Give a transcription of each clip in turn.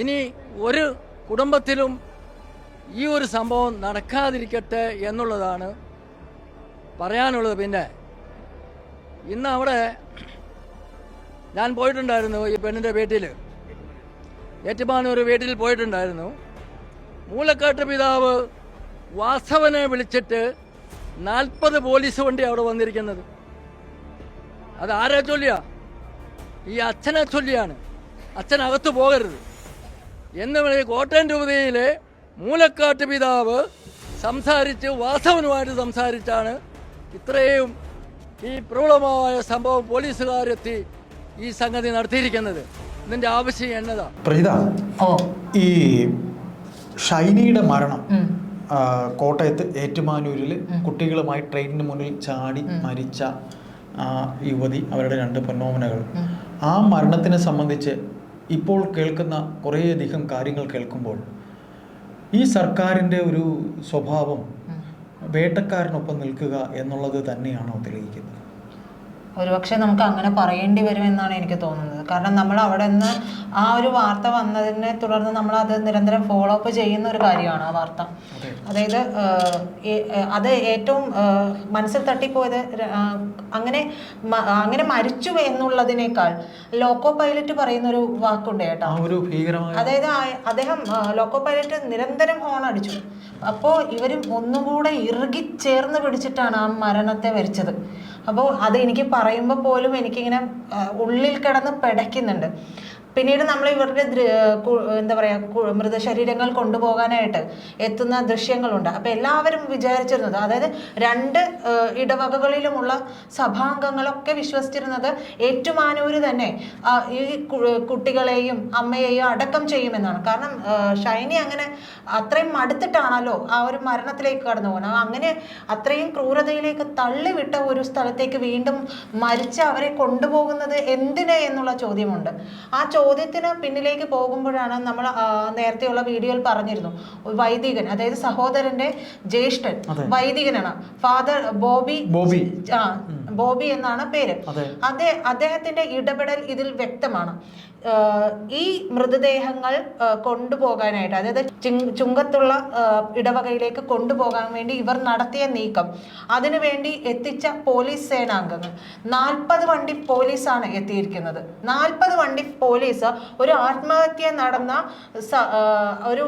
ഇനി ഒരു കുടുംബത്തിലും ഈ ഒരു സംഭവം നടക്കാതിരിക്കട്ടെ എന്നുള്ളതാണ് പറയാനുള്ളത്. പിന്നെ ഇന്ന് അവിടെ ഞാൻ പോയിട്ടുണ്ടായിരുന്നു ഈ പെണ്ണിന്റെ വീട്ടിൽ ഏറ്റുമാനൂർ വീട്ടിൽ പോയിട്ടുണ്ടായിരുന്നു. മൂലക്കാട്ട് പിതാവ് വാസവനെ വിളിച്ചിട്ട് നാൽപ്പത് പോലീസ് വണ്ടി അവിടെ വന്നിരിക്കുന്നത്. അത് ആരെ ചൊല്ലിയ? ഈ അച്ഛനെ ചൊല്ലിയാണ്. അച്ഛനകത്ത് പോകരുത്. എന്ന് പറയുന്നത് കോട്ടയം രൂപതയിലെ മൂലക്കാട്ട് പിതാവ് സംസാരിച്ച് വാസവനുമായിട്ട് സംസാരിച്ചാണ് ഇത്രയും ഈ പ്രബലമായ സംഭവം പോലീസുകാരെത്തി ഈ സംഗതി നടത്തിയിരിക്കുന്നത്. ഇതിന്റെ ആവശ്യം എന്നതാ? പ്രജിത ഓ. ഈ ഷൈനിയുടെ മരണം കോട്ടയത്ത് ഏറ്റുമാനൂരിൽ കുട്ടികളുമായി ട്രെയിനിന് മുന്നിൽ ചാടി മരിച്ച ആ യുവതി അവരുടെ രണ്ട് പൊന്നോമനകൾ. ആ മരണത്തിനെ സംബന്ധിച്ച് ഇപ്പോൾ കേൾക്കുന്ന കുറേയധികം കാര്യങ്ങൾ കേൾക്കുമ്പോൾ ഈ സർക്കാരിന്റെ ഒരു സ്വഭാവം വേട്ടക്കാരനൊപ്പം നിൽക്കുക എന്നുള്ളത് തന്നെയാണോ തെളിയിക്കുന്നത്? ഒരുപക്ഷെ നമുക്ക് അങ്ങനെ പറയേണ്ടി വരും എന്നാണ് എനിക്ക് തോന്നുന്നത്. കാരണം നമ്മൾ അവിടെ നിന്ന് ആ ഒരു വാർത്ത വന്നതിനെ തുടർന്ന് നമ്മൾ അത് നിരന്തരം ഫോളോ അപ്പ് ചെയ്യുന്ന ഒരു കാര്യമാണ് ആ വാർത്ത. അതായത് അത് ഏറ്റവും മനസ്സിൽ തട്ടിപ്പോയത് അങ്ങനെ അങ്ങനെ മരിച്ചു എന്നുള്ളതിനേക്കാൾ ലോക്കോ പൈലറ്റ് പറയുന്ന ഒരു വാക്കുണ്ട് കേട്ടോ. അതായത് അദ്ദേഹം ലോക്കോ പൈലറ്റ് നിരന്തരം ഹോൺ അടിച്ചു. അപ്പോൾ ഇവരും ഒന്നും കൂടെ ഇറുകി ചേർന്ന് പിടിച്ചിട്ടാണ് ആ മരണത്തെ വരിച്ചത്. അപ്പോൾ അത് എനിക്ക് പറയുമ്പോൾ പോലും എനിക്കിങ്ങനെ ഉള്ളിൽ കിടന്ന് പിടയ്ക്കുന്നുണ്ട്. പിന്നീട് നമ്മൾ ഇവരുടെ എന്താ പറയുക മൃതശരീരങ്ങൾ കൊണ്ടുപോകാനായിട്ട് എത്തുന്ന ദൃശ്യങ്ങളുണ്ട്. അപ്പോൾ എല്ലാവരും വിചാരിച്ചിരുന്നത് അതായത് രണ്ട് ഇടവകകളിലുമുള്ള സഭാംഗങ്ങളൊക്കെ വിശ്വസിച്ചിരുന്നത് ഏറ്റുമാനൂര് തന്നെ ഈ കുട്ടികളെയും അമ്മയെയും അടക്കം ചെയ്യുമെന്നാണ്. കാരണം ഷൈനി അങ്ങനെ അത്രയും മടുത്തിട്ടാണല്ലോ ആ ഒരു മരണത്തിലേക്ക് കടന്നു പോകുന്നത്. അങ്ങനെ അത്രയും ക്രൂരതയിലേക്ക് തള്ളിവിട്ട ഒരു സ്ഥലത്തേക്ക് വീണ്ടും മരിച്ച് അവരെ കൊണ്ടുപോകുന്നത് എന്തിന് എന്നുള്ള ചോദ്യമുണ്ട്. ആ ചോദ്യത്തിന് പിന്നിലേക്ക് പോകുമ്പോഴാണ് നമ്മൾ നേരത്തെയുള്ള വീഡിയോയിൽ പറഞ്ഞിരുന്നു. വൈദികൻ അതായത് സഹോദരന്റെ ജ്യേഷ്ഠൻ വൈദികനാണ്. Father Bobby Bobby. ആ ബോബി എന്നാണ് പേര്. അതെ. അദ്ദേഹത്തിന്റെ ഇടപെടൽ ഇതിൽ വ്യക്തമാണ്. ഈ മൃതദേഹങ്ങൾ കൊണ്ടുപോകാനായിട്ട് അതായത് ചിങ്- ചുങ്കത്തുള്ള ഇടവകയിലേക്ക് കൊണ്ടുപോകാൻ വേണ്ടി ഇവർ നടത്തിയ നീക്കം അതിനുവേണ്ടി എത്തിച്ച പോലീസ് സേനാംഗങ്ങൾ. നാൽപ്പത് വണ്ടി പോലീസാണ് എത്തിയിരിക്കുന്നത്. നാൽപ്പത് വണ്ടി പോലീസ് ഒരു ആത്മഹത്യ നടന്ന ഒരു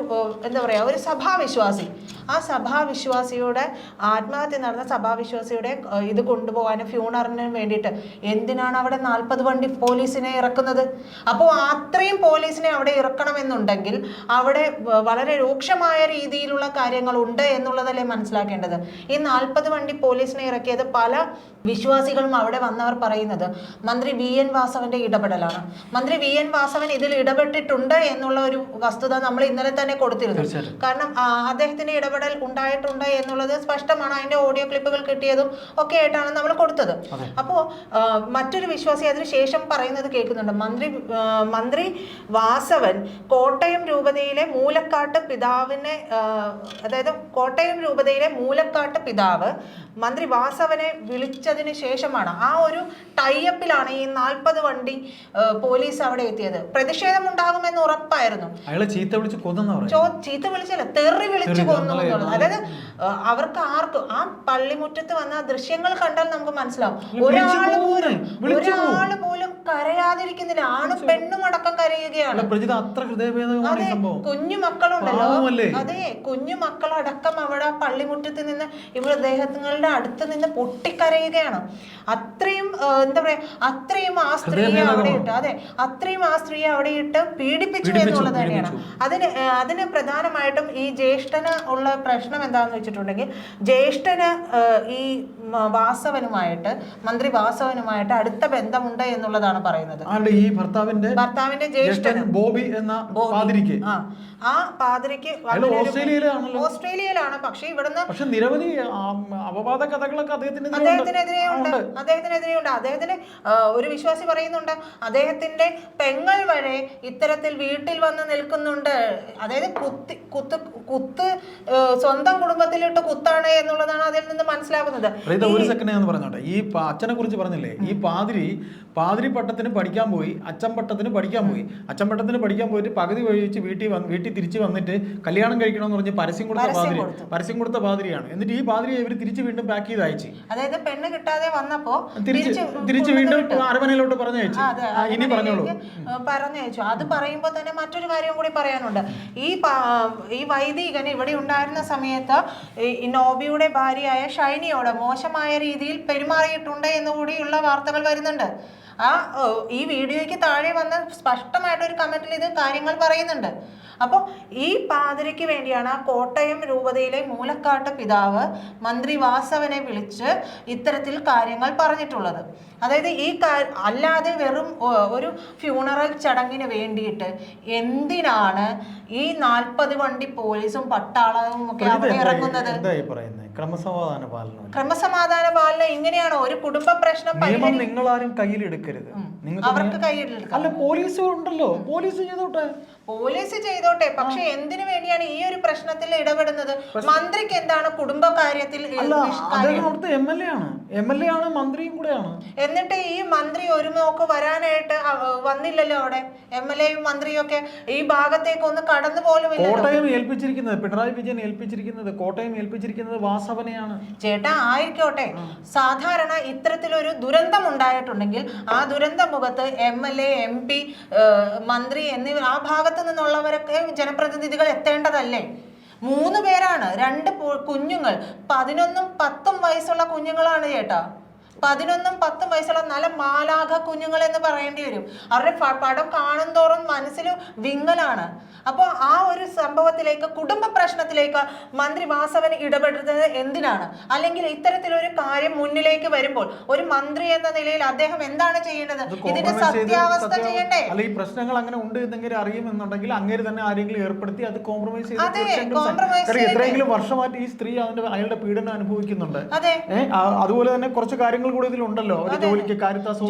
എന്താ പറയുക ഒരു സഭാവിശ്വാസി. ആ സഭാവിശ്വാസിയുടെ ആത്മഹത്യ നടന്ന സഭാവിശ്വാസിയുടെ ഇത് കൊണ്ടുപോകാനും ഫ്യൂണറിന് വേണ്ടിയിട്ട് എന്തിനാണ് അവിടെ നാൽപ്പത് വണ്ടി പോലീസിനെ ഇറക്കുന്നത്? അപ്പോൾ അത്രയും പോലീസിനെ അവിടെ ഇറക്കണമെന്നുണ്ടെങ്കിൽ അവിടെ വളരെ രൂക്ഷമായ രീതിയിലുള്ള കാര്യങ്ങൾ ഉണ്ട് എന്നുള്ളതല്ലേ മനസ്സിലാക്കേണ്ടത്. ഈ നാൽപ്പത് വണ്ടി പോലീസിനെ ഇറക്കിയത് പല വിശ്വാസികളും അവിടെ വന്നവർ പറയുന്നത് മന്ത്രി വി എൻ വാസവന്റെ ഇടപെടലാണ്. മന്ത്രി വി എൻ വാസവൻ ഇതിൽ ഇടപെട്ടിട്ടുണ്ട് എന്നുള്ള ഒരു വസ്തുത നമ്മൾ ഇന്നലെ തന്നെ കൊടുത്തിരുന്നു. കാരണം അദ്ദേഹത്തിന്റെ ഇടപെടൽ ഉണ്ടായിട്ടുണ്ട് എന്നുള്ളത് സ്പഷ്ടമാണ്. അതിന്റെ ഓഡിയോ ക്ലിപ്പുകൾ കിട്ടിയതും ഒക്കെ ആയിട്ടാണ് നമ്മൾ കൊടുത്തത്. അപ്പോ മറ്റൊരു വിശ്വാസി അതിന് ശേഷം പറയുന്നത് കേൾക്കുന്നുണ്ട്. മന്ത്രി മന്ത്രി വാസവൻ കോട്ടയം രൂപതയിലെ മൂലക്കാട്ട് പിതാവിനെ അതായത് കോട്ടയം രൂപതയിലെ മൂലക്കാട്ട് പിതാവ് മന്ത്രി വാസവനെ വിളിച്ചതിന് ശേഷമാണ് ആ ഒരു ടൈപ്പിലാണ് ഈ നാൽപ്പത് വണ്ടി പോലീസ് അവിടെ എത്തിയത്. പ്രതിഷേധം ഉണ്ടാകുമെന്ന് ഉറപ്പായിരുന്നു ചീത്ത വിളിച്ച് കൊന്നു ചീത്ത വിളിച്ചല്ല തെറി വിളിച്ചു കൊന്നു എന്നുള്ളത്. അതായത് അവർക്ക് ആർക്കും ആ പള്ളിമുറ്റത്ത് വന്ന ദൃശ്യങ്ങൾ കണ്ടാൽ നമുക്ക് മനസ്സിലാവും. ഒരാൾ പോലും ഒരാൾ പോലും കരയാതിരിക്കുന്നില്ല ആണും പെണ്ണും അടക്കം കരയുകയാണ്. അതെ കുഞ്ഞു മക്കളുണ്ടല്ലോ? അതെ കുഞ്ഞു മക്കളടക്കം അവിടെ പള്ളിമുറ്റത്ത് നിന്ന് ഇവിടെ ദേഹങ്ങളുടെ അടുത്ത് നിന്ന് പൊട്ടിക്കരയുകയാണ്. അത്രയും എന്താ പറയാ അത്രയും ആ സ്ത്രീയെ അവിടെ ഇട്ട് അതെ അത്രയും ആ സ്ത്രീയെ അവിടെ ഇട്ട് പീഡിപ്പിച്ചു എന്നുള്ളത് തന്നെയാണ് അതിന് അതിന് പ്രധാനമായിട്ടും ഈ ജ്യേഷ്ഠന് ഉള്ള പ്രശ്നം എന്താണെന്ന് വെച്ചിട്ടുണ്ടെങ്കിൽ ജ്യേഷ്ഠന് ഈ വാസവനുമായിട്ട് മന്ത്രി വാസവനുമായിട്ട് അടുത്ത ബന്ധമുണ്ട് എന്നുള്ളതാണ് പറയുന്നത്. ആരുടെ ഈ ഭർത്താവിന്റെ ഭർത്താവിന്റെ ജ്യേഷ്ഠൻ ബോബി എന്ന. പാതിരിക്ക്? ആ. പാതിരിക്ക് ഓസ്ട്രേലിയയിലാണല്ലോ ഓസ്ട്രേലിയയിലാണ്. പക്ഷെ ഇവിടുന്ന് പക്ഷെ നിരവധി അപവാദ കഥകളൊക്കെ അദ്ദേഹത്തിന് അദ്ദേഹത്തിനെതിരെ ഉണ്ട്. അദ്ദേഹത്തിനെതിരെ ഉണ്ട്. അദ്ദേഹത്തിന് ഒരു വിശ്വാസി പറയുന്നുണ്ട്. അദ്ദേഹത്തിന്റെ പെങ്ങൾ വരെ ഇത്തരത്തിൽ വീട്ടിൽ വന്ന് നിൽക്കുന്നുണ്ട്. അതായത് കുത്തി കുത്ത് കുത്ത് സ്വന്തം കുടുംബത്തിലിട്ട് കുത്താണ് എന്നുള്ളതാണ് അതിൽ നിന്ന് മനസ്സിലാക്കുന്നത് ഒരു സെക്കൻഡ് ഞാൻ പറഞ്ഞോട്ടെ. ഈ അച്ഛനെ കുറിച്ച് പറഞ്ഞില്ലേ? ഈ പാതിരി പാതിരി പട്ടത്തിന് പഠിക്കാൻ പോയി അച്ചമ്പട്ടത്തിന് പഠിക്കാൻ പോയി. അച്ചമ്പട്ടത്തിന് പഠിക്കാൻ പോയിട്ട് പകുതി വഴിച്ച് വീട്ടിൽ വന്ന് വീട്ടിൽ തിരിച്ച് വന്നിട്ട് കല്യാണം കഴിക്കണമെന്ന് പറഞ്ഞ് പരസ്യം കൊടുത്ത പാതിരി പരസ്യം കൊടുത്ത പാതിരിയാണ്. എന്നിട്ട് ഈ പാതിരി ഇവർ തിരിച്ച് വീണ്ടും പാക്ക് ചെയ്ത് അയച്ചു അതായത് പെണ്ണ് കിട്ടാതെ വന്നപ്പോ തിരിച്ച് തിരിച്ച് വീണ്ടും. അരമനയിലോട്ട് പറഞ്ഞയച്ചു. ആ, ഇനി പറഞ്ഞോളൂ. പറഞ്ഞു അത് പറയുമ്പോൾ തന്നെ മറ്റൊരു കാര്യം കൂടി പറയാനുണ്ട്. ഈ ഈ വൈദികൻ ഇവിടെ ഉണ്ടായിരുന്ന സമയത്ത് നോബിയുടെ ഭാര്യയായ ഷൈനിയോട് മോശമായ രീതിയിൽ പെരുമാറിയിട്ടുണ്ട് എന്നുകൂടിയുള്ള വാർത്തകൾ വരുന്നുണ്ട്. ആ ഈ വീഡിയോയ്ക്ക് താഴെ വന്ന സ്പഷ്ടമായിട്ട് ഒരു കമന്റിൽ ഇത് കാര്യങ്ങൾ പറയുന്നുണ്ട്. അപ്പോൾ ഈ പാതിരയ്ക്ക് വേണ്ടിയാണ് ആ കോട്ടയം രൂപതയിലെ മൂലക്കാട്ട പിതാവ് മന്ത്രി വാസവനെ വിളിച്ച് ഇത്തരത്തിൽ കാര്യങ്ങൾ പറഞ്ഞിട്ടുള്ളത്. അതായത് ഈ അല്ലാതെ വെറും ഒരു ഫ്യൂണറൽ ചടങ്ങിന് വേണ്ടിയിട്ട് എന്തിനാണ് ഈ നാൽപ്പത് വണ്ടി പോലീസും പട്ടാളവും ഒക്കെ അവിടെ ഇറങ്ങുന്നത്? ക്രമസമാധാന പാലനം ക്രമസമാധാന പാലനം ഇങ്ങനെയാണോ ഒരു കുടുംബ പ്രശ്നം നിയമം നിങ്ങൾ ആരും കയ്യിലെടുക്കരുത്. അവർക്ക് കയ്യിലെടുക്കാം. അല്ല പോലീസ് ഉണ്ടല്ലോ. പോലീസ് ചെയ്തോട്ടെ. പോലീസ് ചെയ്തോട്ടെ. പക്ഷെ എന്തിനു വേണ്ടിയാണ് ഈ ഒരു പ്രശ്നത്തിൽ ഇടപെടുന്നത്? മന്ത്രിക്ക് എന്താണ് കുടുംബ കാര്യത്തിൽ എം എൽ എ ആണ്. എം എൽ എ ആണ് മന്ത്രിയും കൂടെയാണ് എന്നിട്ട് ഈ മന്ത്രി ഒരു നോക്ക് വരാനായിട്ട് വന്നില്ലല്ലോ അവിടെ. എം എൽ എയും മന്ത്രിയും ഒക്കെ ഈ ഭാഗത്തേക്ക് ഒന്ന് കടന്നു പോലും കോട്ടയം ഏൽപ്പിച്ചിരിക്കുന്നത് പിണറായി വിജയൻ ഏൽപ്പിച്ചിരിക്കുന്നത് കോട്ടയം ഏൽപ്പിച്ചിരിക്കുന്നത് വാസവനെയാണ്. ചേട്ടാ ആയിക്കോട്ടെ. സാധാരണ ഇത്തരത്തിലൊരു ദുരന്തം ഉണ്ടായിട്ടുണ്ടെങ്കിൽ ആ ദുരന്ത മുഖത്ത് M L A M P മന്ത്രി എന്നിവർ ആ ഭാഗത്തു നിന്നുള്ളവരൊക്കെ ജനപ്രതിനിധികൾ എത്തേണ്ടതല്ലേ? മൂന്ന് പേരാണ് രണ്ട് കുഞ്ഞുങ്ങൾ. പതിനൊന്നും പത്തും വയസ്സുള്ള കുഞ്ഞുങ്ങളാണ് ചേട്ടാ. പതിനൊന്നും പത്തും വയസ്സുള്ള നല്ല മാലാഖ കുഞ്ഞുങ്ങൾ എന്ന് പറയേണ്ടി വരും. അവരുടെ പടം കാണും തോറും മനസ്സിൽ വിങ്ങലാണ്. അപ്പോൾ ആ ഒരു സംഭവത്തിലേക്ക് കുടുംബ പ്രശ്നത്തിലേക്ക് മന്ത്രി വാസവൻ ഇടപെടുന്നത് എന്തിനാണ്? അല്ലെങ്കിൽ ഇത്തരത്തിലൊരു കാര്യം മുന്നിലേക്ക് വരുമ്പോൾ ഒരു മന്ത്രി എന്ന നിലയിൽ അദ്ദേഹം എന്താണ് ചെയ്യേണ്ടത്? ഇത് ഇതിന്റെ സത്യാവസ്ഥ സത്യാവ- ചെയ്യണ്ടേ? അല്ല ഈ പ്രശ്നങ്ങൾ അങ്ങനെ ഉണ്ട് എന്നെങ്കിലും അറിയുമെന്നുണ്ടെങ്കിൽ അങ്ങേര് തന്നെ ആരെങ്കിലും ഏർപ്പെടുത്തി അത് കോംപ്രമൈസ് ചെയ്ത് എത്രയെങ്കിലും വർഷമായിട്ട് ഈ സ്ത്രീ അതിന്റെ അയാളുടെ പീഡനം അനുഭവിക്കുന്നുണ്ട്. അതെ. അതുപോലെ തന്നെ കുറച്ച് കാര്യങ്ങൾ കൂടി ഇതിലുണ്ടല്ലോ ഒരു ജോലിക്ക് കാരിത്താസ്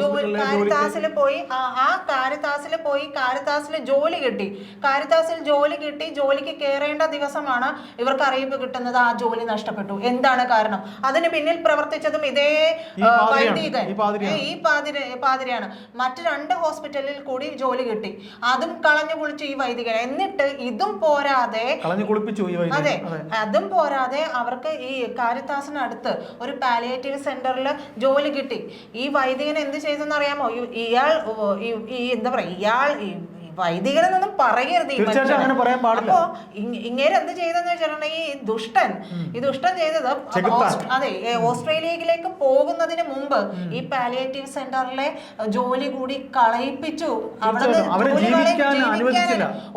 കാരിത്താസിൽ പോയി ആ- കാരിത്താസിൽ പോയി കാരിത്താസിൽ ജോലി കിട്ടി. കാരിത്താസിൽ ജോലി കിട്ടി ജോലിക്ക് കയറേണ്ട ദിവസമാണ് ഇവർക്ക് അറിയിപ്പ് കിട്ടുന്നത് ആ ജോലി നഷ്ടപ്പെട്ടു. എന്താണ് കാരണം? അതിന് പിന്നിൽ പ്രവർത്തിച്ചതും ഇതേ വൈദികൻ. ഈ പാതിര പാതിരിയാണ്. മറ്റു രണ്ട് ഹോസ്പിറ്റലിൽ കൂടി ജോലി കിട്ടി. അതും കളഞ്ഞു കുളിച്ചു ഈ വൈദികൻ. എന്നിട്ട് ഇതും പോരാതെ അതെ അതും. പോരാതെ അവർക്ക് ഈ കാരിത്താസിനടുത്ത് ഒരു പാലിയേറ്റീവ് സെന്ററിൽ ജോലി കിട്ടി. ഈ വൈദികൻ എന്ത് ചെയ്തെന്ന് അറിയാമോ? ഇയാൾ ഈ- എന്താ പറയാ ഇയാൾ വൈദികനെന്നൊന്നും പറയരുത്. അപ്പോ ഇങ്ങനെ ഇങ്ങേര് എന്ത് ചെയ്തെന്ന് വെച്ചിട്ടുണ്ടെങ്കിൽ ഈ ദുഷ്ടൻ ഈ ദുഷ്ടൻ ചെയ്തത് അതെ ഓസ്ട്രേലിയയിലേക്ക് ഓസ്ട്രേലിയയിലേക്ക് പോകുന്നതിന് മുമ്പ് ഈ പാലിയേറ്റീവ് സെന്ററിലെ ജോലി കൂടി കളയിപ്പിച്ചു. അവിടെ.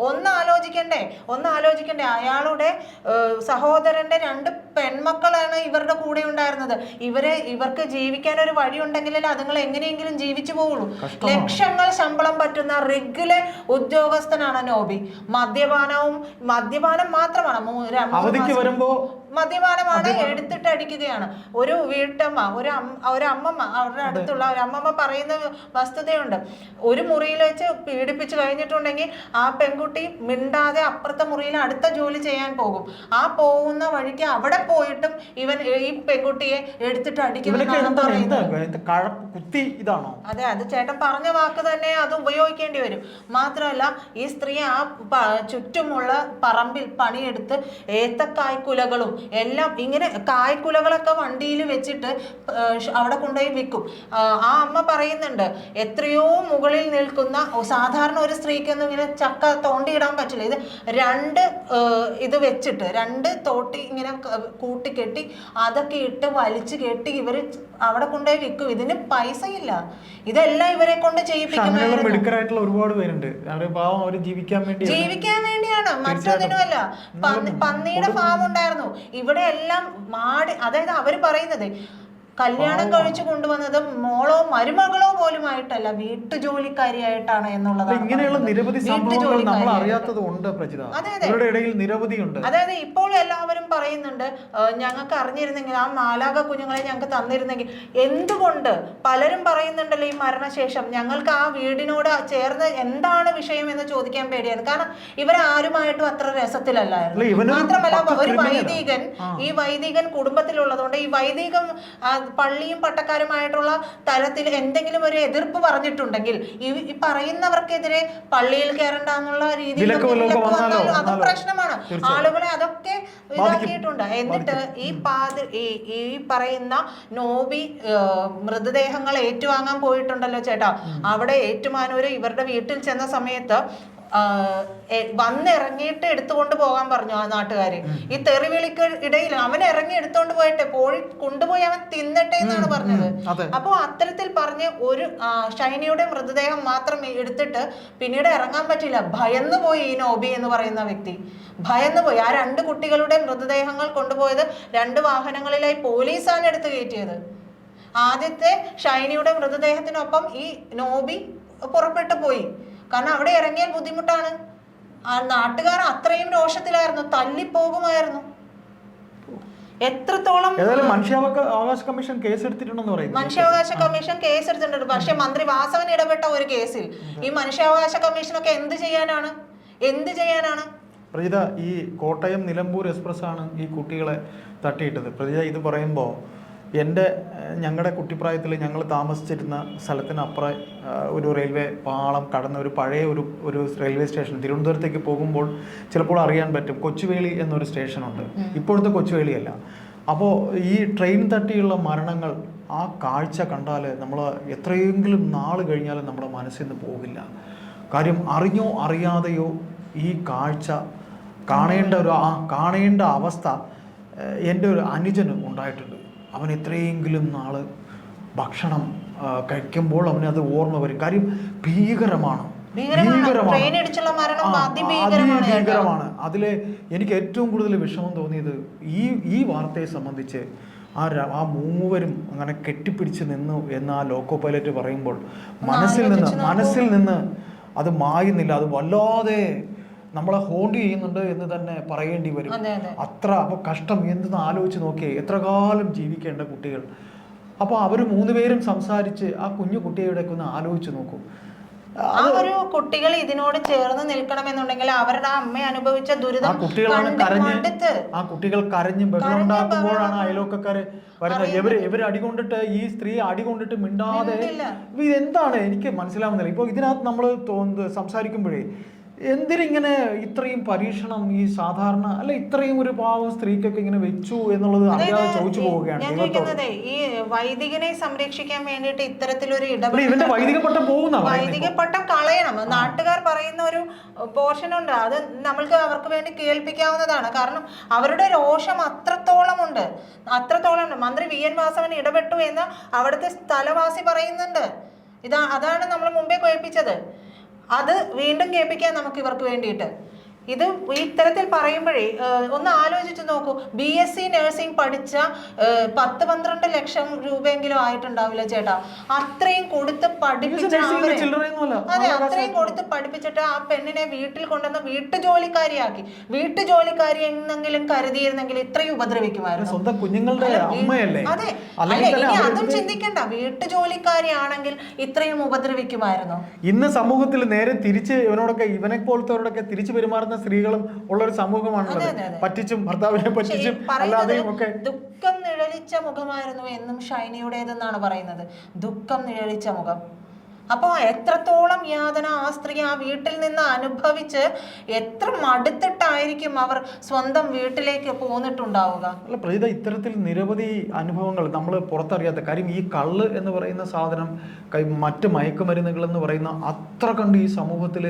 ഒന്ന് ആലോചിക്കണ്ടേ ഒന്ന് ആലോചിക്കണ്ടേ അയാളുടെ സഹോദരന്റെ രണ്ട് പെൺമക്കളാണ് ഇവരുടെ കൂടെ ഉണ്ടായിരുന്നത്. ഇവരെ ഇവർക്ക് ജീവിക്കാൻ ഒരു വഴി ഉണ്ടെങ്കിലല്ലേ അതുങ്ങൾ എങ്ങനെയെങ്കിലും ജീവിച്ചു പോകുള്ളൂ ലക്ഷങ്ങൾ ശമ്പളം പറ്റുന്ന റിഗിലെ ഉദ്യോഗസ്ഥനാണ് നോബി. മദ്യപാനവും മദ്യപാനം മാത്രമാണ്. അവധിക്ക് വരുമ്പോ മദ്യപാനമാണ് എടുത്തിട്ട് അടിക്കുകയാണ്. ഒരു വീട്ടമ്മ ഒരു ഒരു അമ്മമ്മ അവരുടെ അടുത്തുള്ള ഒരു അമ്മമ്മ പറയുന്ന വസ്തുതയുണ്ട്. ഒരു മുറിയിൽ വെച്ച് പീഡിപ്പിച്ചു കഴിഞ്ഞിട്ടുണ്ടെങ്കിൽ ആ പെൺകുട്ടി മിണ്ടാതെ അപ്പുറത്തെ മുറിയിൽ അടുത്ത ജോലി ചെയ്യാൻ പോകും. ആ പോകുന്ന വഴിക്ക് അവിടെ പോയിട്ടും ഇവൻ ഈ പെൺകുട്ടിയെ എടുത്തിട്ട് അടിക്കുന്നു അതെ അത് ചേട്ടൻ പറഞ്ഞ വാക്ക് തന്നെ അത് ഉപയോഗിക്കേണ്ടി വരും. മാത്രമല്ല ഈ സ്ത്രീ ആ ചുറ്റുമുള്ള പറമ്പിൽ പണിയെടുത്ത് ഏത്തക്കായ്ക്കുലകളും എല്ലാം ഇങ്ങനെ കായ്ക്കുലകളൊക്കെ വണ്ടിയിൽ വെച്ചിട്ട് അവിടെ കൊണ്ടുപോയി വിൽക്കും. ആ അമ്മ പറയുന്നുണ്ട് എത്രയോ മുകളിൽ നിൽക്കുന്ന സാധാരണ ഒരു സ്ത്രീക്കൊന്നും ഇങ്ങനെ ചക്ക തോണ്ടിയിടാൻ പറ്റില്ല. ഇത് രണ്ട് ഇത് വെച്ചിട്ട് രണ്ട് തോട്ടി ഇങ്ങനെ കൂട്ടിക്കെട്ടി അതൊക്കെ ഇട്ട് വലിച്ചു കെട്ടി ഇവർ അവിടെ കൊണ്ടുപോയി വിൽക്കും. ഇതിന് പൈസയില്ല. ഇതെല്ലാം ഇവരെ കൊണ്ട് ചെയ്യിപ്പിക്കുന്നതായിരുന്നു ഒരുപാട് പേരുണ്ട്. പാവം അവർ ജീവിക്കാൻ വേണ്ടി ജീവിക്കാൻ വേണ്ടിയാണ്. മറ്റൊന്നിനുമല്ല. പന്നിയുടെ ഫാം ഉണ്ടായിരുന്നു ഇവിടെ എല്ലാം മാടി അതായത് അവർ പറയുന്നത് കല്യാണം കഴിച്ചു കൊണ്ടുവന്നത് മോളോ മരുമകളോ പോലുമായിട്ടല്ല വീട്ടുജോലിക്കാരിയായിട്ടാണ് എന്നുള്ളത് ഇങ്ങനെയുള്ള നിരവധി സംഭവങ്ങൾ നമ്മൾ അറിയാത്തതുണ്ട് അറിയാത്തത് ഉണ്ട്. ഇവരുടെ ഇടയിൽ നിരവധിയുണ്ട് അതായത് ഇപ്പോൾ എല്ലാവരും പറയുന്നുണ്ട് "ഏഹ്, ഞങ്ങൾക്ക് അറിഞ്ഞിരുന്നെങ്കിൽ ആ മാലാക കുഞ്ഞുങ്ങളെ ഞങ്ങൾക്ക് തന്നിരുന്നെങ്കിൽ എന്തുകൊണ്ട്? പലരും പറയുന്നുണ്ടല്ലോ ഈ മരണശേഷം ഞങ്ങൾക്ക് ആ വീടിനോട് ചേർന്ന് എന്താണ് വിഷയം എന്ന് ചോദിക്കാൻ പേടിയാണ് കാരണം ഇവരാരുമായിട്ടും അത്ര രസത്തിലല്ലായിരുന്നു. മാത്രമല്ല ഒരു. വൈദികൻ ഈ വൈദികൻ കുടുംബത്തിലുള്ളതുകൊണ്ട് ഈ വൈദികം പള്ളിയും പട്ടക്കാരുമായിട്ടുള്ള തലത്തിൽ എന്തെങ്കിലും ഒരു എതിർപ്പ് പറഞ്ഞിട്ടുണ്ടെങ്കിൽ ഈ ഈ പറയുന്നവർക്കെതിരെ പള്ളിയിൽ കയറണ്ട എന്നുള്ള രീതിയിൽ അത് പ്രശ്നമാണ്. ആളുകളെ അതൊക്കെ. ഇതാക്കിയിട്ടുണ്ട്. എന്നിട്ട് ഈ പാതി ഈ ഈ പറയുന്ന നോബി മൃതദേഹങ്ങൾ ഏറ്റുവാങ്ങാൻ പോയിട്ടുണ്ടല്ലോ ചേട്ടാ. അവിടെ ഏറ്റുമാനൂര് ഇവരുടെ വീട്ടിൽ ചെന്ന സമയത്ത് വന്നിറങ്ങിയിട്ട് എടുത്തുകൊണ്ട് പോകാൻ പറഞ്ഞു ആ നാട്ടുകാര്. ഈ തെറിവിളിക്ക് ഇടയിൽ അവൻ ഇറങ്ങി എടുത്തുകൊണ്ട് പോയിട്ട് പോയി കൊണ്ടുപോയി അവൻ തിന്നട്ടെ എന്നാണ് പറഞ്ഞത്. അപ്പൊ അത്തരത്തിൽ പറഞ്ഞ് ഒരു ഷൈനിയുടെ മൃതദേഹം മാത്രം എടുത്തിട്ട് പിന്നീട് ഇറങ്ങാൻ പറ്റില്ല. ഭയന്നു പോയി ഈ നോബി എന്ന് പറയുന്ന വ്യക്തി. ഭയന്നു പോയി. ആ രണ്ട് കുട്ടികളുടെ മൃതദേഹങ്ങൾ കൊണ്ടുപോയത് രണ്ട് വാഹനങ്ങളിലായി പോലീസാണ് എടുത്തു കയറ്റിയത്. ആദ്യത്തെ ഷൈനിയുടെ മൃതദേഹത്തിനൊപ്പം ഈ നോബി പുറപ്പെട്ടു പോയി. കാരണം അവിടെ ഇറങ്ങിയാൽ ബുദ്ധിമുട്ടാണ്. ആ നാട്ടുകാർ അത്രയും രോഷത്തിലായിരുന്നു. തല്ലിപ്പോകുമായിരുന്നു. എത്രത്തോളം മനുഷ്യാവകാശ കമ്മീഷൻ കേസ് എടുത്തിട്ടുണ്ടെന്ന് പറയുന്നു. മനുഷ്യാവകാശ കമ്മീഷൻ കേസ് എടുത്തിട്ടുണ്ട് പക്ഷെ മന്ത്രി വാസവൻ ഇടപെട്ട ഒരു കേസിൽ ഈ മനുഷ്യാവകാശ കമ്മീഷനൊക്കെ എന്ത് ചെയ്യാനാണ്? എന്ത് ചെയ്യാനാണ്? പ്രജിത ഈ കോട്ടയം നിലമ്പൂർ എക്സ്പ്രസ് ആണ് ഈ കുട്ടികളെ തട്ടിയിട്ടത്. പ്രജിത ഇത് പറയുമ്പോൾ എന്റെ ഞങ്ങളുടെ കുട്ടിപ്രായത്തിൽ ഞങ്ങൾ താമസിച്ചിരുന്ന സ്ഥലത്തിനപ്പുറം ഒരു റെയിൽവേ പാളം കടന്ന ഒരു പഴയ ഒരു ഒരു റെയിൽവേ സ്റ്റേഷൻ തിരുവനന്തപുരത്തേക്ക് പോകുമ്പോൾ ചിലപ്പോൾ അറിയാൻ പറ്റും കൊച്ചുവേളി എന്നൊരു സ്റ്റേഷനുണ്ട്. ഇപ്പോഴത്തെ കൊച്ചുവേളിയല്ല. അപ്പോൾ ഈ ട്രെയിൻ തട്ടിയുള്ള മരണങ്ങൾ ആ കാഴ്ച കണ്ടാൽ നമ്മൾ എത്രയെങ്കിലും നാൾ കഴിഞ്ഞാലും നമ്മുടെ മനസ്സിൽ നിന്ന് പോകില്ല കാര്യം അറിഞ്ഞോ അറിയാതെയോ ഈ കാഴ്ച കാണേണ്ട ഒരു ആ കാണേണ്ട അവസ്ഥ എന്റെ ഒരു അനുജന് ഉണ്ടായിട്ടുണ്ട്. അവൻ എത്രയെങ്കിലും നാൾ ഭക്ഷണം കഴിക്കുമ്പോൾ അവന് അത് ഓർമ്മ വരും. കാര്യം ഭീകരമാണ്. ഭീകരമാണ്. അതിലെ എനിക്ക് ഏറ്റവും കൂടുതൽ വിഷമം തോന്നിയത് ഈ ഈ വാർത്തയെ സംബന്ധിച്ച് ആ ആ മൂവരും അങ്ങനെ കെട്ടിപ്പിടിച്ച് നിന്നു എന്ന് ആ ലോക്കോ പൈലറ്റ് പറയുമ്പോൾ മനസ്സിൽ നിന്ന് മനസ്സിൽ നിന്ന് അത് മായുന്നില്ല. അത് വല്ലാതെ നമ്മളെ ഹോണ്ട് ചെയ്യുന്നുണ്ട് എന്ന് തന്നെ പറയേണ്ടി വരും. അതെ അതെ. അത്ര അപ്പോൾ കഷ്ടം എന്തെന്ന് ആലോചിച്ച് നോക്കിയേ എത്ര കാലം ജീവിക്കേണ്ട കുട്ടികൾ. അപ്പോൾ അവർ മൂന്നുപേരും സംസാരിച്ച് ആ കുഞ്ഞു കുട്ടിയുടെ ഒന്ന് ആലോചിച്ച് നോക്കും. ആ ഒരു കുട്ടികൾ ഇതിനോട് ചേർന്ന് നിൽക്കണമെന്നുണ്ടെങ്കിൽ അവരുടെ അമ്മ അനുഭവിച്ച ദുരിതം കുട്ടികളാണ് കണ്ട് കരഞ്ഞ് ആ കുട്ടികൾ കരഞ്ഞ് ബഹളം അയലോക്കാര് ഉണ്ടാക്കുമ്പോഴാണ് ബഹളം അയലോക്കക്കാര് വരുന്നത്. ഇവർ ഇവർ അടികൊണ്ടിട്ട് ഈ സ്ത്രീ അടികൊണ്ടിട്ട് മിണ്ടാതെ ഇതെന്താണ്? എനിക്ക് മനസ്സിലാവുന്നില്ല. ഇപ്പൊ ഇതിനകത്ത് നമ്മൾ തോന്നുന്നത് സംസാരിക്കുമ്പോഴേ എന്തിനിങ്ങനെ ഇത്രയും പരീക്ഷണം ഈ സാധാരണ അല്ല ഇത്രയും ഒരു പാവം സ്ത്രീക്കൊക്കെ ഇങ്ങനെ വെച്ചു എന്നുള്ളത് അറിയാതെ ചോദിച്ചു പോവുകയാണ്. ഈ വൈദികനെ സംരക്ഷിക്കാൻ വേണ്ടിയിട്ട് ഇത്തരത്തിലൊരു ഇടപെടൽ വൈദിക പട്ടം പോകുന്ന വൈദിക പട്ടം കളയണം. നാട്ടുകാർ പറയുന്ന ഒരു പോർഷൻ ഉണ്ട് അത് നമ്മൾക്ക് അവർക്ക് വേണ്ടി കേൾപ്പിക്കാവുന്നതാണ്. കാരണം അവരുടെ രോഷം അത്രത്തോളം ഉണ്ട്. അത്രത്തോളം ഉണ്ട്. മന്ത്രി വി എൻ വാസവൻ ഇടപെട്ടു എന്ന് അവിടുത്തെ സ്ഥലവാസി പറയുന്നുണ്ട്. ഇതാ അതാണ് നമ്മൾ മുമ്പേ കേൾപ്പിച്ചത്. അത് വീണ്ടും കേൾപ്പിക്കാൻ നമുക്ക് ഇവർക്ക് വേണ്ടിയിട്ട്. ഇത് ഇത്തരത്തിൽ പറയുമ്പോഴേ ഒന്ന് ആലോചിച്ച് നോക്കൂ. ബി എസ് സി നഴ്സിംഗ് പഠിച്ച പത്ത് പന്ത്രണ്ട് ലക്ഷം രൂപയെങ്കിലും ആയിട്ടുണ്ടാവില്ല ചേട്ടാ. അത്രയും കൊടുത്ത് പഠിപ്പിച്ച അതെ അത്രയും കൊടുത്ത് പഠിപ്പിച്ചിട്ട് ആ പെണ്ണിനെ വീട്ടിൽ കൊണ്ടുവന്ന് വീട്ടു ജോലിക്കാരിയാക്കി വീട്ടു ജോലിക്കാരി എന്നെങ്കിലും കരുതിയിരുന്നെങ്കിൽ ഇത്രയും ഉപദ്രവിക്കുമായിരുന്നു. സ്വന്തം കുഞ്ഞുങ്ങളുടെ അമ്മയല്ലേ? അതെ. അല്ലെ ഇനി അതും ചിന്തിക്കണ്ട. വീട്ടു ജോലിക്കാരിയാണെങ്കിൽ ഇത്രയും ഉപദ്രവിക്കുമായിരുന്നു. ഇന്ന് സമൂഹത്തിൽ നേരെ തിരിച്ച് ഇവനോടൊക്കെ ഇവനെ പോലത്തെ തിരിച്ചു പെരുമാറുന്ന സ്ത്രീകളും ഉള്ള ഒരു സമൂഹമാണുള്ളത്. പറ്റിച്ചും ഭർത്താവിനെ പറ്റിച്ചും അല്ലാതെയും ഒക്കെ. ദുഃഖം നിഴലിച്ച മുഖമായിരുന്നു എന്നും ഷൈനിയുടേതെന്നാണ് പറയുന്നത്. ദുഃഖം നിഴലിച്ച മുഖം. അപ്പോൾ എത്രത്തോളം യാതന ആ സ്ത്രീ ആ വീട്ടിൽ നിന്ന് അനുഭവിച്ച് എത്ര മടുത്തിട്ടായിരിക്കും അവർ സ്വന്തം വീട്ടിലേക്ക് പോന്നിട്ടുണ്ടാവുക? അല്ല പ്രീത ഇത്തരത്തിൽ നിരവധി അനുഭവങ്ങൾ നമ്മൾ പുറത്തറിയാത്ത കാര്യം ഈ കള്ള് എന്ന് പറയുന്ന സാധനം മറ്റ് മയക്കുമരുന്നുകൾ എന്ന് പറയുന്ന അത്ര കണ്ട് ഈ സമൂഹത്തിൽ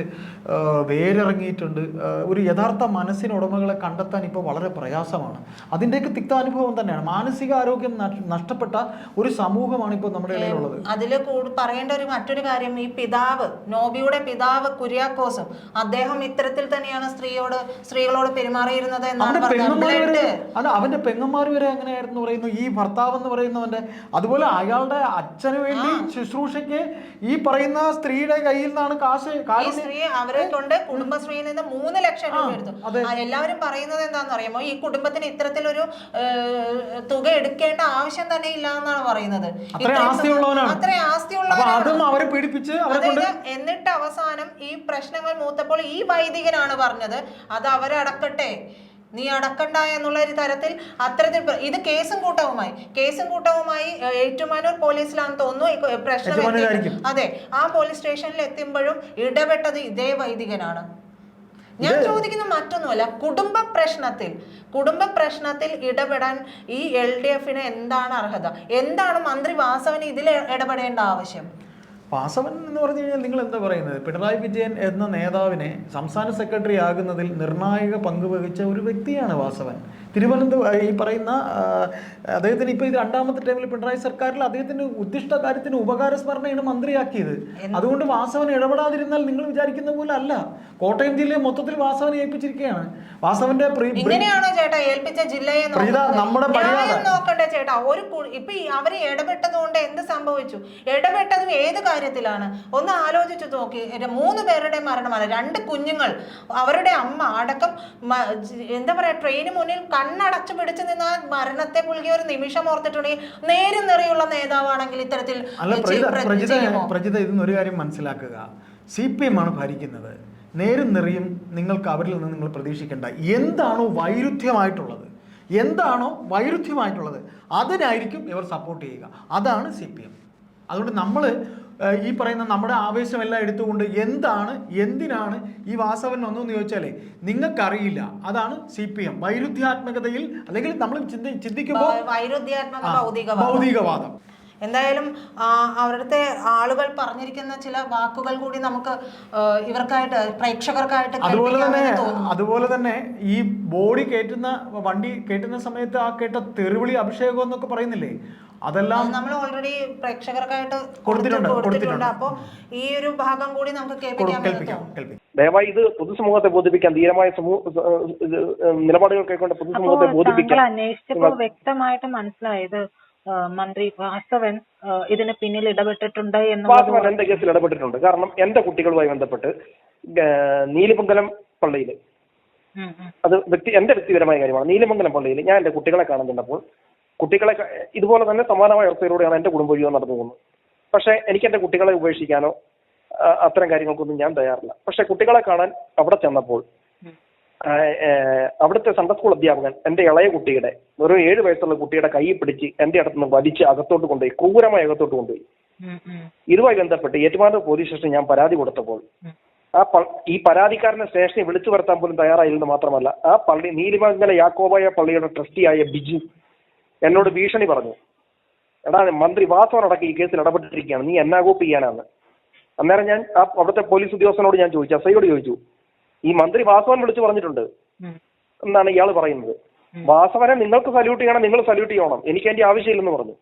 വേരിറങ്ങിയിട്ടുണ്ട്. ഒരു യഥാർത്ഥ മനസ്സിന് ഉടമകളെ കണ്ടെത്താൻ ഇപ്പോൾ വളരെ പ്രയാസമാണ്. അതിന്റെയൊക്കെ തിക്താനുഭവം തന്നെയാണ്. മാനസികാരോഗ്യം നഷ്ടപ്പെട്ട ഒരു സമൂഹമാണ് ഇപ്പോൾ നമ്മുടെ ഇടയിലുള്ളത്. അതിൽ പറയേണ്ട ഒരു മറ്റൊരു കാര്യം ഈ പിതാവ് നോബിയുടെ പിതാവ് കുര്യാക്കോസും അദ്ദേഹം ഇത്തരത്തിൽ തന്നെയാണ് സ്ത്രീയോട് സ്ത്രീകളോട് പെരുമാറിയിരുന്നത് എന്നാണ് അവന്റെ പറഞ്ഞത്. പെങ്ങന്മാർ വരെ ബ്ലഡ് അല്ല അവന്റെ പെങ്ങന്മാർ വരെ എങ്ങനെയായിരുന്നു പറയുന്നു? ഈ ഭർത്താവ് എന്ന് പറയുന്നവന്റെ അതുപോലെ അയാളുടെ അച്ഛന് വേണ്ടി ശുശ്രൂഷയ്ക്ക് ഈ പറയുന്ന സ്ത്രീയുടെ കയ്യിൽ നിന്നാണ് കാശ് സ്ത്രീ അവരെ കൊണ്ട് കുടുംബശ്രീയിൽ നിന്ന് മൂന്ന് ലക്ഷം രൂപ എടുത്തു. എല്ലാവരും പറയുന്നത് എന്താണെന്ന് അറിയാമോ ഈ കുടുംബത്തിന് ഇത്തരത്തിലൊരു തുക എടുക്കേണ്ട ആവശ്യം തന്നെ ഇല്ല എന്നാണ് പറയുന്നത്. ഇത്രയും ആസ്തിയുള്ളവനാണ്. തുക- അത്രയും പീഡിപ്പിച്ച് അതായത് എന്നിട്ട് അവസാനം ഈ പ്രശ്നങ്ങൾ മൂത്തപ്പോൾ ഈ വൈദികനാണ് പറഞ്ഞത് അത് അവരടക്കട്ടെ നീ അടക്കണ്ട എന്നുള്ള ഒരു തരത്തിൽ അത്തരത്തിൽ ഇത് കേസും കൂട്ടവുമായി. കേസും കൂട്ടവുമായി ഏറ്റുമാനൂർ പോലീസിലാണെന്ന് തോന്നുന്നു പ്രശ്നം അതെ ആ പോലീസ് സ്റ്റേഷനിൽ എത്തുമ്പോഴും ഇടപെട്ടത് ഇതേ വൈദികനാണ്. ഞാൻ ചോദിക്കുന്നത് മറ്റൊന്നുമല്ല കുടുംബ പ്രശ്നത്തിൽ കുടുംബ പ്രശ്നത്തിൽ ഇടപെടാൻ ഈ എൽ ഡി എഫിന് എന്താണ് അർഹത? എന്താണ് മന്ത്രി വാസവന് ഇതിൽ ഇടപെടേണ്ട ആവശ്യം? വാസവൻ എന്ന് പറഞ്ഞു കഴിഞ്ഞാൽ നിങ്ങൾ എന്താ പറയുന്നത്? പിണറായി വിജയൻ എന്ന നേതാവിനെ സംസ്ഥാന സെക്രട്ടറി ആകുന്നതിൽ നിർണായക പങ്ക് വഹിച്ച ഒരു വ്യക്തിയാണ് വാസവൻ. തിരുവനന്തപുരം ഈ പറയുന്ന അദ്ദേഹത്തിന് ഇപ്പോൾ ഇത് രണ്ടാമത്തെ ടൈമിൽ പിണറായി സർക്കാരിൽ അദ്ദേഹത്തിന് ഉദ്ദിഷ്ട കാര്യത്തിന് ഉപകാര സ്മരണയാണ് മന്ത്രിയാക്കിയത്. അതുകൊണ്ട് വാസവൻ ഇടപെടാതിരുന്നാൽ നിങ്ങൾ വിചാരിക്കുന്ന പോലെ അല്ല. കോട്ടയം ജില്ലയെ മൊത്തത്തിൽ വാസവനെ ഏൽപ്പിച്ചിരിക്കുകയാണ്. വാസവന്റെ ഇങ്ങനെയാണോ ചേട്ടാ ഏൽപ്പിച്ച ജില്ലയെ? നമ്മുടെ. നോക്കണ്ടേ ചേട്ടാ. ഒരു ഇപ്പൊ അവർ ഇടപെട്ടത് കൊണ്ട് എന്ത് സംഭവിച്ചു? ഇടപെട്ടതും ഏത് കാര്യത്തിലാണ്. ഒന്ന് ആലോചിച്ചു നോക്കി. മൂന്ന് പേരുടെ മരണമാണ്. രണ്ട് കുഞ്ഞുങ്ങൾ. അവരുടെ അമ്മ അടക്കം എന്താ പറയാ ട്രെയിന് മുന്നിൽ കണ്ണടച്ചു പിടിച്ചു നിന്നാൽ മരണത്തെ പുൽകിയ ഒരു നിമിഷം ഓർത്തിട്ടുണ്ടെങ്കിൽ നേരും നിറയുള്ള നേതാവാണെങ്കിൽ ഇത്തരത്തിൽ? പ്രജിത ഇതിന് ഒരു കാര്യം മനസ്സിലാക്കുക. സി പി എം ആണ് ഭരിക്കുന്നത്. നേരും നിറയും നിങ്ങൾക്ക് അവരിൽ നിന്ന് നിങ്ങൾ പ്രതീക്ഷിക്കേണ്ട. എന്താണോ വൈരുദ്ധ്യമായിട്ടുള്ളത്? എന്താണോ വൈരുദ്ധ്യമായിട്ടുള്ളത്? അതിനായിരിക്കും ഇവർ സപ്പോർട്ട് ചെയ്യുക. അതാണ് സി പി എം അതുകൊണ്ട് നമ്മൾ ഈ പറയുന്ന നമ്മുടെ ആവേശമെല്ലാം എടുത്തുകൊണ്ട് എന്താണ് എന്തിനാണ് ഈ വാസവൻ വന്നതെന്ന് ചോദിച്ചാലേ നിങ്ങൾക്കറിയില്ല. അതാണ് സി പി എം. വൈരുദ്ധ്യാത്മകതയിൽ അല്ലെങ്കിൽ നമ്മൾ ചിന്തിക്കുമ്പോൾ ഭൗതികവാദം. എന്തായാലും അവരുടെ അവിടുത്തെ ആളുകൾ പറഞ്ഞിരിക്കുന്ന ചില വാക്കുകൾ കൂടി നമുക്ക് ഇവർക്കായിട്ട് പ്രേക്ഷകർക്കായിട്ട് അതുപോലെ തന്നെ അതുപോലെ തന്നെ ഈ ബോഡി കയറ്റുന്ന വണ്ടി കയറ്റുന്ന സമയത്ത് ആ കേട്ട തെറിവിളി അഭിഷേകം എന്നൊക്കെ പറയുന്നില്ലേ? അതെല്ലാം നമ്മൾ ഓൾറെഡി പ്രേക്ഷകർക്കായിട്ട് കൊടുത്തിട്ടുണ്ട്, കൊടുത്തിട്ടുണ്ട്. അപ്പോൾ ഈ ഒരു ഭാഗം കൂടി നമുക്ക് കേൾപ്പിക്കാം ദയവായി ഇത് പൊതുസമൂഹത്തെ ബോധിപ്പിക്കാൻ ധീരമായ നിലപാടുകൾ കൈക്കൊണ്ട് അപ്പോ പൊതുസമൂഹത്തെ ബോധിപ്പിക്കാൻ അന്വേഷിച്ചപ്പോൾ വ്യക്തമായിട്ട് മനസ്സിലായത് മന്ത്രി വാസവൻ ഇതിന് പിന്നിൽ ഇടപെട്ടിട്ടുണ്ട് എന്ന് വാസവൻ എന്റെ കേസിൽ ഇടപെട്ടിട്ടുണ്ട്. കാരണം എന്റെ കുട്ടികളുമായി ബന്ധപ്പെട്ട് നീലിമംഗലം പള്ളിയിൽ. അത് വ്യക്തി എന്റെ വ്യക്തിപരമായ കാര്യമാണ്. നീലിമംഗലം പള്ളിയിൽ ഞാൻ എന്റെ കുട്ടികളെ കാണാൻ ചെന്നപ്പോൾ കുട്ടികളെ ഇതുപോലെ തന്നെ സമാനമായ അവസ്ഥയിലൂടെയാണ് എന്റെ കുടുംബ ജീവിതം നടന്നു പോകുന്നത് പക്ഷേ എനിക്ക് എന്റെ കുട്ടികളെ ഉപേക്ഷിക്കാനോ അത്തരം കാര്യങ്ങൾക്കൊന്നും ഞാൻ തയ്യാറില്ല. പക്ഷെ കുട്ടികളെ കാണാൻ അവിടെ ചെന്നപ്പോൾ അവിടുത്തെ സൺഡേ സ്കൂൾ അധ്യാപകൻ എന്റെ ഇളയ കുട്ടിയുടെ ഒരു ഏഴ് വയസ്സുള്ള കുട്ടിയുടെ കൈ പിടിച്ച് എന്റെ അടുത്തുനിന്ന് വലിച്ച് അകത്തോട്ട് കൊണ്ടുപോയി ക്രൂരമായി അകത്തോട്ട് കൊണ്ടുപോയി. ഇതുമായി ബന്ധപ്പെട്ട് ഏറ്റുമാനൂർ പോലീസ് സ്റ്റേഷൻ ഞാൻ പരാതി കൊടുത്തപ്പോൾ ആ ഈ പരാതിക്കാരനെ സ്റ്റേഷനിൽ വിളിച്ചു വരുത്താൻ പോലും തയ്യാറായില്ലെന്ന് മാത്രമല്ല ആ പള്ളി നീലിമംഗല യാക്കോബായ പള്ളിയുടെ ട്രസ്റ്റിയായ ബിജു എന്നോട് ഭീഷണി പറഞ്ഞു. എടാ മന്ത്രി വാസവൻ അടക്കം ഈ കേസിൽ ഇടപെട്ടിരിക്കുകയാണ്. നീ എന്നാ കോപ്പ് ചെയ്യാനാണ്. അന്നേരം ഞാൻ ആ അവിടുത്തെ പോലീസ് ഉദ്യോഗസ്ഥനോട് ഞാൻ ചോദിച്ചു. എസ് ഐയോട് ചോദിച്ചു. ഈ മന്ത്രി വാസവൻ വിളിച്ചു പറഞ്ഞിട്ടുണ്ട്. എന്നാണ് ഇയാൾ പറയുന്നത്. വാസവനെ നിങ്ങൾക്ക് സല്യൂട്ട് ചെയ്യണം നിങ്ങൾ സല്യൂട്ട് ചെയ്യണം. എനിക്ക് അതിന്റെ ആവശ്യമില്ലെന്ന് പറഞ്ഞു.